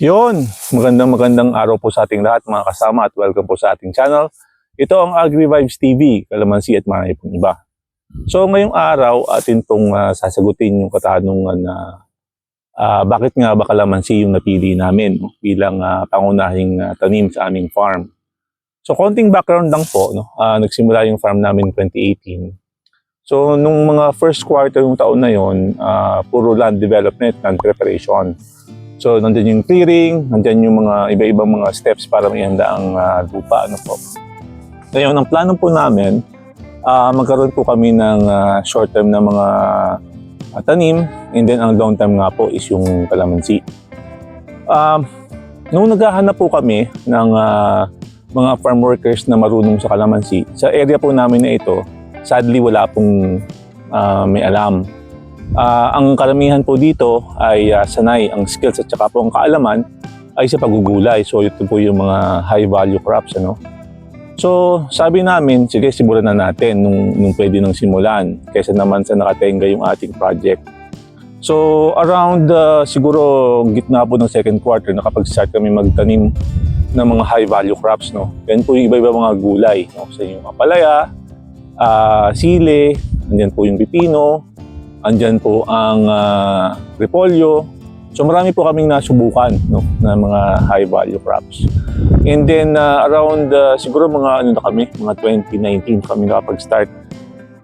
Yun, magandang magandang araw po sa ating lahat mga kasama at welcome po sa ating channel. Ito ang AgriVibes TV, Kalamansi at marami pong iba. So ngayong araw atin pong ah, sasagutin yung katanungan na ah, bakit nga ba kalamansi yung napili namin bilang ah, pangunahing ah, tanim sa aming farm. So konting background lang po, no? Ah, nagsimula yung farm namin 2018. So nung mga first quarter ng taon na yon, ah, puro land development, land preparation. So, nandun yung clearing, nandyan yung mga iba-ibang mga steps para maihanda ang ah, lupa. Ano po. Ngayon, ang plano po namin, ah, magkaroon po kami ng ah, short-term na mga ah, tanim and then ang long-term nga po is yung kalamansi. Um, nung naghahanap po kami ng ah, mga farm workers na marunong sa kalamansi, sa area po namin na ito, sadly wala pong ah, may alam. Ah, ang karamihan po dito ay ah, sanay ang skills at saka po ang kaalaman ay sa pagugulay. So ito po yung mga high value crops ano. So sabi namin, sige simulan na natin nung, nung pwede nang simulan kaysa naman sa nakatenga yung ating project. So around ah, siguro gitna po ng second quarter nakapag-start kami magtanim ng mga high value crops no. Yan po yung iba-iba mga gulay no. Sa yung apalaya, ah, sile, andyan po yung pipino, andyan po ang ah, repolyo. So marami po kaming nasubukan no, na mga high value crops. And then ah, around ah, siguro mga ano na kami, mga 2019 kami nakapag-start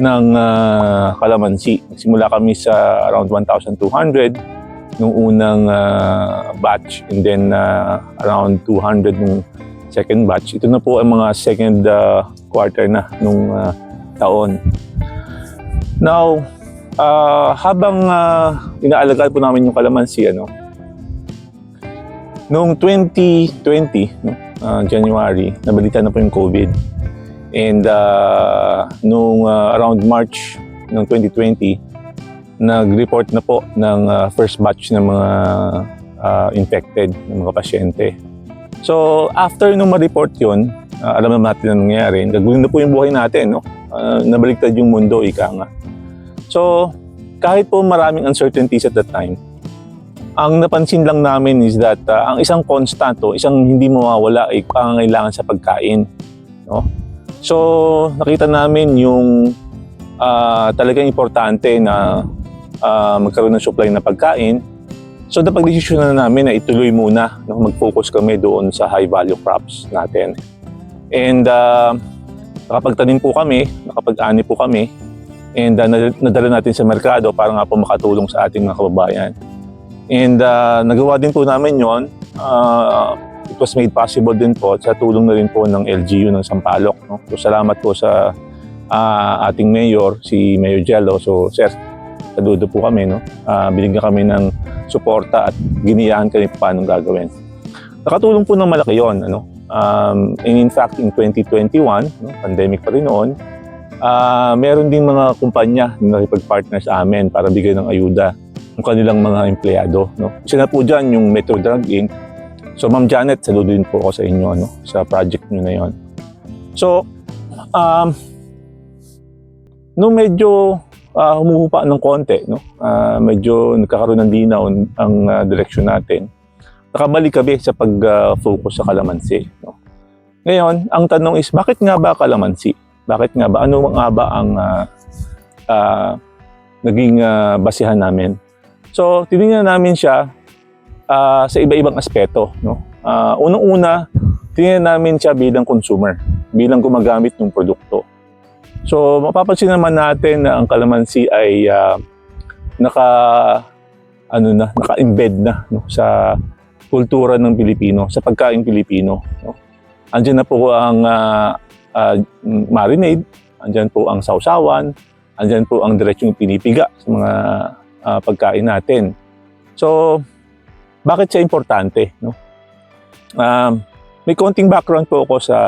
ng ah, kalamansi. Nagsimula kami sa around 1,200 nung unang ah, batch and then ah, around 200 nung second batch. Ito na po ang mga second ah, quarter na nung ah, taon. Now, Ah, habang uh, inaalagaan po namin yung kalamansi, ano, noong 2020, no, ah, January, nabalita na po yung COVID. And uh, noong ah, around March ng 2020, nag-report na po ng ah, first batch ng mga ah, infected, ng mga pasyente. So, after nung ma-report yun, ah, alam naman natin ang nangyayari, nagulong na po yung buhay natin, no? Ah, nabaliktad yung mundo, ika nga. So, kahit po maraming uncertainties at that time, ang napansin lang namin is that uh, ang isang constant o isang hindi mawawala ay pangangailangan sa pagkain. No? So, nakita namin yung uh, talagang importante na uh, magkaroon ng supply na pagkain. So, napag-desisyon na namin na ituloy muna, no? mag-focus kami doon sa high-value crops natin. And uh, nakapagtanim po kami, nakapag-ani po kami, and uh, nad- nadala natin sa merkado para nga po makatulong sa ating mga kababayan. And uh, nagawa din po namin yon. Uh, it was made possible din po sa tulong na rin po ng LGU ng Sampaloc. No? So salamat po sa uh, ating mayor, si Mayor Jello. So sir, saludo po kami. No? Uh, binigyan kami ng suporta at giniyahan kami paano gagawin. Nakatulong po ng malaki yon. Ano? Um, and in fact, in 2021, no, pandemic pa rin noon, Ah, meron ding mga kumpanya na nakipag-partner sa amin para bigyan ng ayuda ng kanilang mga empleyado. No? Isa na po dyan yung Metro Drug Inc. So Ma'am Janet, saludo din po ako sa inyo no? sa project nyo na yon. So, um, no medyo ah, humuhupa ng konti, no? Ah, medyo nagkakaroon ng linaw ang ah, direksyon natin. Nakabalik kami sa pag-focus sa kalamansi. No? Ngayon, ang tanong is, bakit nga ba kalamansi? Bakit nga ba? Ano nga ba ang ah, ah, naging ah, basihan namin? So, tinignan namin siya ah, sa iba-ibang aspeto. No? Ah, Unang-una, tinignan namin siya bilang consumer, bilang gumagamit ng produkto. So, mapapansin naman natin na ang kalamansi ay ah, naka ano na, naka-embed na no, sa kultura ng Pilipino, sa pagkain Pilipino. No? Andiyan na po ang ah, ah, marinade, andyan po ang sausawan, andyan po ang diretsong pinipiga sa mga ah, pagkain natin. So, bakit siya importante? No? Um, may konting background po ako sa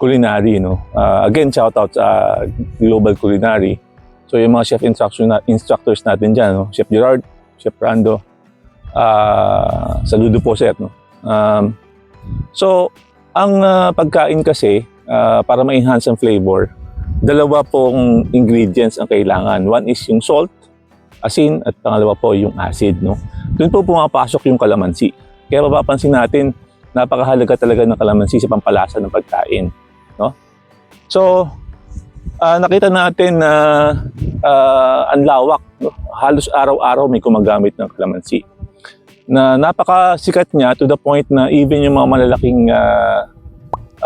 culinary. No? Ah, again, shout out sa Global Culinary. So, yung mga chef instruction na, instructors natin dyan, no? Chef Gerard, Chef Rando, ah saludo po sir. No? Um, so, ang ah, pagkain kasi, ah, para ma-enhance ang flavor, dalawa pong ingredients ang kailangan. One is yung salt, asin, at pangalawa po yung acid. No? Doon po pumapasok yung kalamansi. Kaya mapapansin natin, napakahalaga talaga ng kalamansi sa pampalasa ng pagkain. No? So, ah, nakita natin na ah, ang lawak. No? Halos araw-araw may gumagamit ng kalamansi. Na napakasikat niya to the point na even yung mga malalaking ah,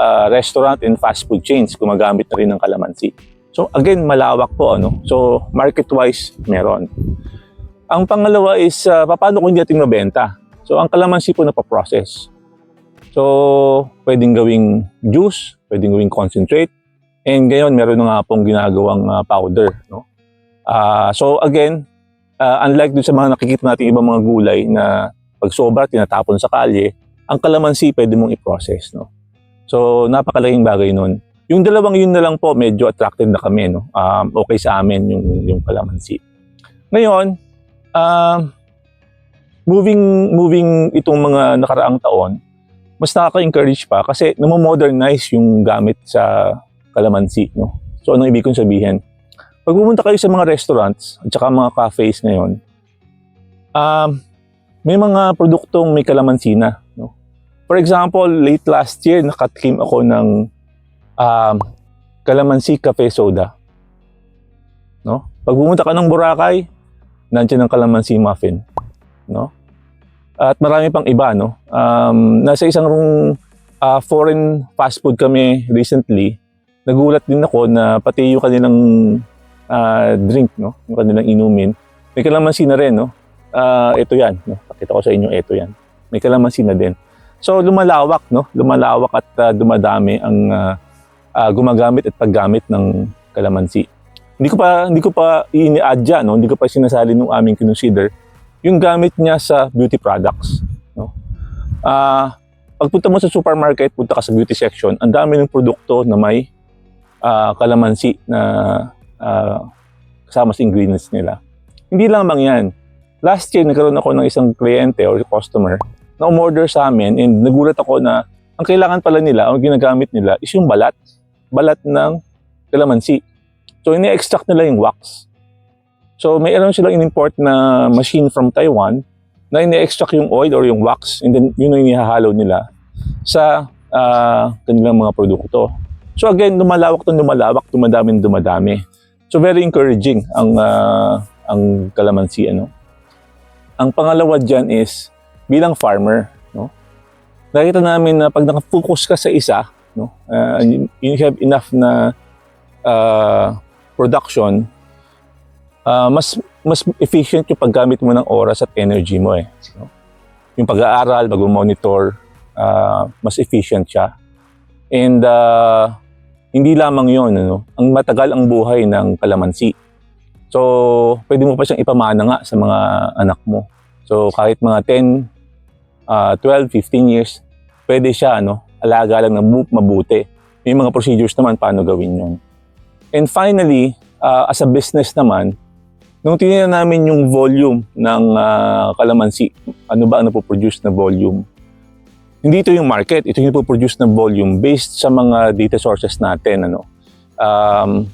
ah, restaurant and fast food chains gumagamit na rin ng kalamansi. So again, malawak po ano. So market-wise meron. Ang pangalawa is uh, paano kung hindi natin mabenta. So ang kalamansi po napaprocess. So pwedeng gawing juice, pwedeng gawing concentrate, and ngayon meron na nga pong ginagawang uh, powder. No? Ah, so again, uh, unlike dun sa mga nakikita natin ibang mga gulay na pag sobra tinatapon sa kalye, ang kalamansi pwede mong i-process. No? So napakalaking bagay nun. Yung dalawang yun na lang po, medyo attractive na kami. No? Um, okay sa amin yung, yung kalamansi. Ngayon, um, moving moving itong mga nakaraang taon, mas nakaka-encourage pa kasi namo-modernize yung gamit sa kalamansi. No? So anong ibig kong sabihin? Pag pumunta kayo sa mga restaurants at saka mga cafes ngayon, um, may mga produktong may kalamansi na. For example, late last year, nakatikim ako ng um, kalamansi cafe soda. No? Pag pumunta ka ng Boracay, nandiyan ang kalamansi muffin. No? At marami pang iba. No? Um, nasa isang uh, foreign fast food kami recently, nagulat din ako na pati yung kanilang ah, drink, no? yung kanilang inumin, may kalamansi na rin. No? Ah, ito yan. No? Pakita ko sa inyo, ito yan. May kalamansi na din. So lumalawak, no? lumalawak at ah, dumadami ang ah, ah, gumagamit at paggamit ng kalamansi. Hindi ko pa hindi ko pa ini-adya, no? Hindi ko pa sinasali nung aming consider yung gamit niya sa beauty products, no? Ah, pagpunta mo sa supermarket, punta ka sa beauty section, ang dami ng produkto na may ah, kalamansi na ah, kasama sa ingredients nila. Hindi lamang 'yan. Last year nagkaroon ako ng isang kliyente or customer na umorder sa amin and nagulat ako na ang kailangan pala nila, ang ginagamit nila is yung balat. Balat ng kalamansi. So, ini-extract nila yung wax. So, mayroon silang in-import na machine from Taiwan na ini-extract yung oil or yung wax and then yun ang inihahalo nila sa ah, kanilang mga produkto. So, again, lumalawak ng lumalawak, dumadami dumadami. So, very encouraging ang ah, ang kalamansi. Ano? Ang pangalawa dyan is bilang farmer, no? Nakita namin na pag nakafocus ka sa isa, no? Uh, you, you have enough na uh, production, uh, mas mas efficient yung paggamit mo ng oras at energy mo eh. No? Yung pag-aaral, pag-monitor, uh, mas efficient siya. And uh, hindi lamang yon ano? ang matagal ang buhay ng kalamansi. So, pwede mo pa siyang ipamana nga sa mga anak mo. So, kahit mga 10, ah, 12, 15 years, pwede siya, ano, alaga lang na bu- mabuti. May mga procedures naman paano gawin yun. And finally, ah, as a business naman, nung tinignan namin yung volume ng ah, kalamansi, ano ba ang napoproduce na volume? Hindi ito yung market, ito yung napoproduce na volume based sa mga data sources natin. Ano. Um,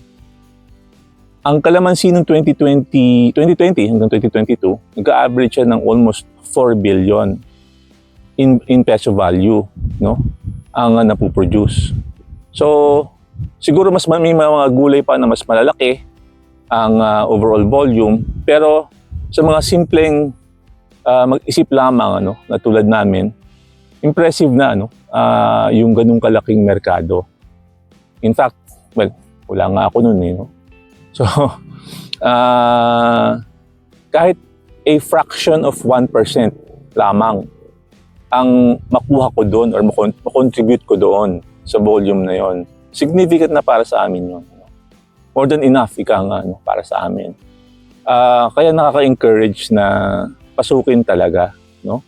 ang kalamansi ng 2020, 2020 hanggang 2022, nag-average siya ng almost 4 billion in in peso value, no? Ang uh, napoproduce. So, siguro mas ma- may mga gulay pa na mas malalaki ang uh, overall volume, pero sa mga simpleng uh, mag-isip lamang ano, na tulad namin, impressive na ano, uh, yung ganung kalaking merkado. In fact, well, wala nga ako noon eh, no? So, ah, kahit a fraction of 1% lamang ang makuha ko doon or makon- makontribute ko doon sa volume na yon. Significant na para sa amin yun. no? More than enough, ika nga, no, para sa amin. Ah, kaya nakaka-encourage na pasukin talaga. No?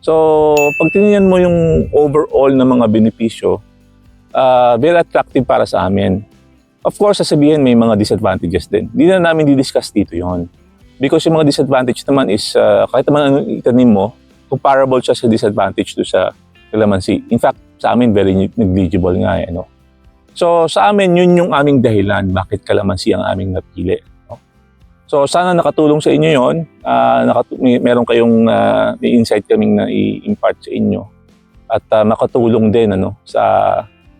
So, pag tinignan mo yung overall na mga benepisyo, ah, very attractive para sa amin. Of course, sasabihin may mga disadvantages din. Hindi na namin di-discuss dito yon. Because yung mga disadvantage naman is, uh, kahit naman anong itanim mo, comparable siya sa disadvantage do sa kalamansi. In fact, sa amin, very negligible nga eh. No? So, sa amin, yun yung aming dahilan bakit kalamansi ang aming napili. No? So sana nakatulong sa inyo 'yon. Ah, nakatu- may, meron kayong ah, may insight kaming na i-impart sa inyo at ah, makatulong din ano sa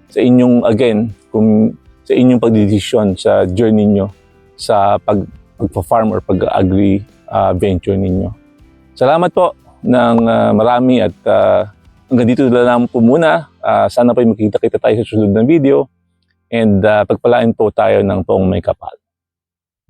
sa inyong again kung sa inyong pagdedesisyon sa journey nyo sa pag pagpa-farm or pag-agri ah, venture ninyo. Salamat po ng ah, marami at ah, hanggang dito na lang po muna. Ah, sana po makita kita tayo sa susunod na video and ah, pagpalain po tayo ng poong may kapal.